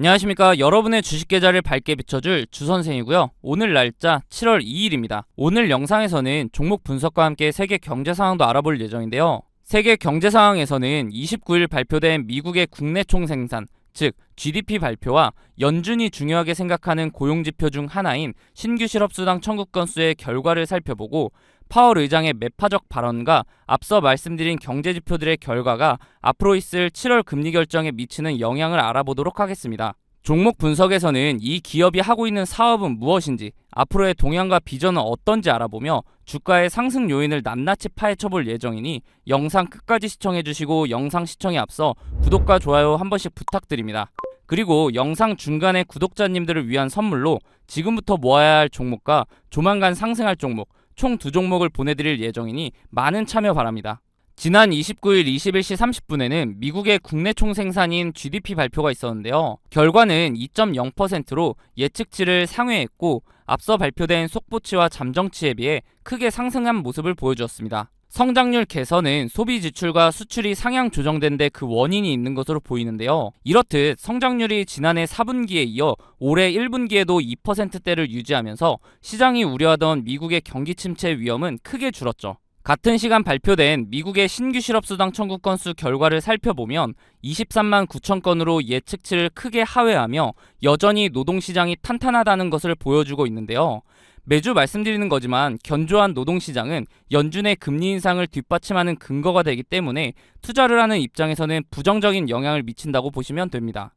안녕하십니까. 여러분의 주식 계좌를 밝게 비춰줄 주선생이고요. 오늘 날짜 7월 2일입니다. 오늘 영상에서는 종목 분석과 함께 세계 경제 상황도 알아볼 예정인데요. 세계 경제 상황에서는 29일 발표된 미국의 국내 총생산, 즉 GDP 발표와 연준이 중요하게 생각하는 고용 지표 중 하나인 신규 실업 수당 청구 건수의 결과를 살펴보고 파월 의장의 매파적 발언과 앞서 말씀드린 경제 지표들의 결과가 앞으로 있을 7월 금리 결정에 미치는 영향을 알아보도록 하겠습니다. 종목 분석에서는 이 기업이 하고 있는 사업은 무엇인지, 앞으로의 동향과 비전은 어떤지 알아보며 주가의 상승 요인을 낱낱이 파헤쳐 볼 예정이니 영상 끝까지 시청해 주시고 영상 시청에 앞서 구독과 좋아요 한 번씩 부탁드립니다. 그리고 영상 중간에 구독자님들을 위한 선물로 지금부터 모아야 할 종목과 조만간 상승할 종목, 총 두 종목을 보내드릴 예정이니 많은 참여 바랍니다. 지난 29일 21시 30분에는 미국의 국내 총 생산인 GDP 발표가 있었는데요. 결과는 2.0%로 예측치를 상회했고 앞서 발표된 속보치와 잠정치에 비해 크게 상승한 모습을 보여주었습니다. 성장률 개선은 소비 지출과 수출이 상향 조정된 데 그 원인이 있는 것으로 보이는데요. 이렇듯 성장률이 지난해 4분기에 이어 올해 1분기에도 2%대를 유지하면서 시장이 우려하던 미국의 경기 침체 위험은 크게 줄었죠. 같은 시간 발표된 미국의 신규 실업수당 청구 건수 결과를 살펴보면 23만 9천 건으로 예측치를 크게 하회하며 여전히 노동시장이 탄탄하다는 것을 보여주고 있는데요. 매주 말씀드리는 거지만 견조한 노동시장은 연준의 금리 인상을 뒷받침하는 근거가 되기 때문에 투자를 하는 입장에서는 부정적인 영향을 미친다고 보시면 됩니다.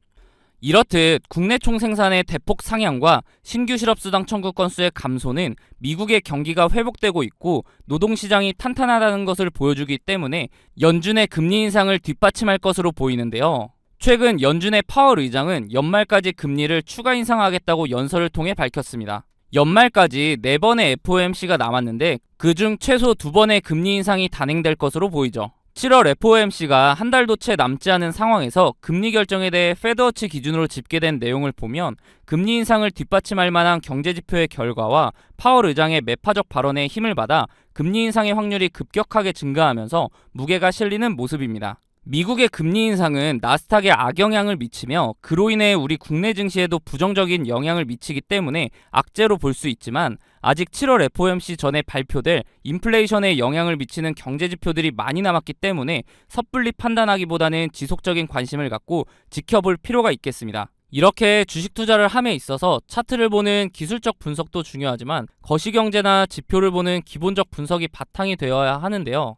이렇듯 국내 총생산의 대폭 상향과 신규 실업수당 청구 건수의 감소는 미국의 경기가 회복되고 있고 노동시장이 탄탄하다는 것을 보여주기 때문에 연준의 금리 인상을 뒷받침할 것으로 보이는데요. 최근 연준의 파월 의장은 연말까지 금리를 추가 인상하겠다고 연설을 통해 밝혔습니다. 연말까지 4번의 FOMC가 남았는데 그중 최소 2번의 금리 인상이 단행될 것으로 보이죠. 7월 FOMC가 한 달도 채 남지 않은 상황에서 금리 결정에 대해 페드워치 기준으로 집계된 내용을 보면 금리 인상을 뒷받침할 만한 경제 지표의 결과와 파월 의장의 매파적 발언에 힘을 받아 금리 인상의 확률이 급격하게 증가하면서 무게가 실리는 모습입니다. 미국의 금리 인상은 나스닥에 악영향을 미치며 그로 인해 우리 국내 증시에도 부정적인 영향을 미치기 때문에 악재로 볼 수 있지만 아직 7월 FOMC 전에 발표될 인플레이션에 영향을 미치는 경제 지표들이 많이 남았기 때문에 섣불리 판단하기보다는 지속적인 관심을 갖고 지켜볼 필요가 있겠습니다. 이렇게 주식 투자를 함에 있어서 차트를 보는 기술적 분석도 중요하지만 거시경제나 지표를 보는 기본적 분석이 바탕이 되어야 하는데요.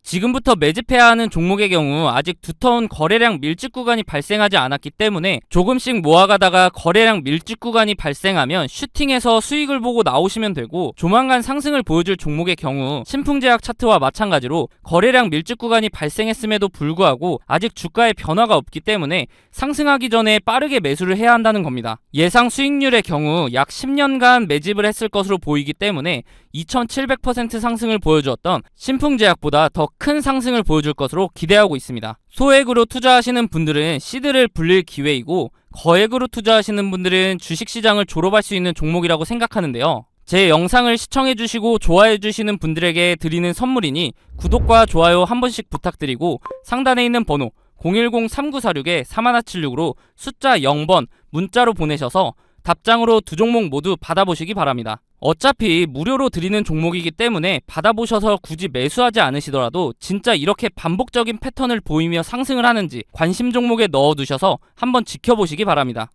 지금부터 매집해야 하는 종목의 경우 아직 두터운 거래량 밀집 구간이 발생하지 않았기 때문에 조금씩 모아가다가 거래량 밀집 구간이 발생하면 슈팅해서 수익을 보고 나오시면 되고 조만간 상승을 보여줄 종목의 경우 신풍제약 차트와 마찬가지로 거래량 밀집 구간이 발생했음에도 불구하고 아직 주가의 변화가 없기 때문에 상승하기 전에 빠르게 매수를 해야 한다는 겁니다. 예상 수익률의 경우 약 10년간 매집을 했을 것으로 보이기 때문에 2700% 상승을 보여주었던 신풍제약보다 더큰 상승을 보여줄 것으로 기대하고 있습니다. 소액으로 투자하시는 분들은 시드를 불릴 기회이고 거액으로 투자하시는 분들은 주식시장을 졸업할 수 있는 종목이라고 생각하는데요. 제 영상을 시청해주시고 좋아해주시는 분들에게 드리는 선물이니 구독과 좋아요 한 번씩 부탁드리고 상단에 있는 번호 010-3946-3176으로 숫자 0번 문자로 보내셔서 답장으로 두 종목 모두 받아보시기 바랍니다. 어차피 무료로 드리는 종목이기 때문에 받아보셔서 굳이 매수하지 않으시더라도 진짜 이렇게 반복적인 패턴을 보이며 상승을 하는지 관심 종목에 넣어 두셔서 한번 지켜보시기 바랍니다.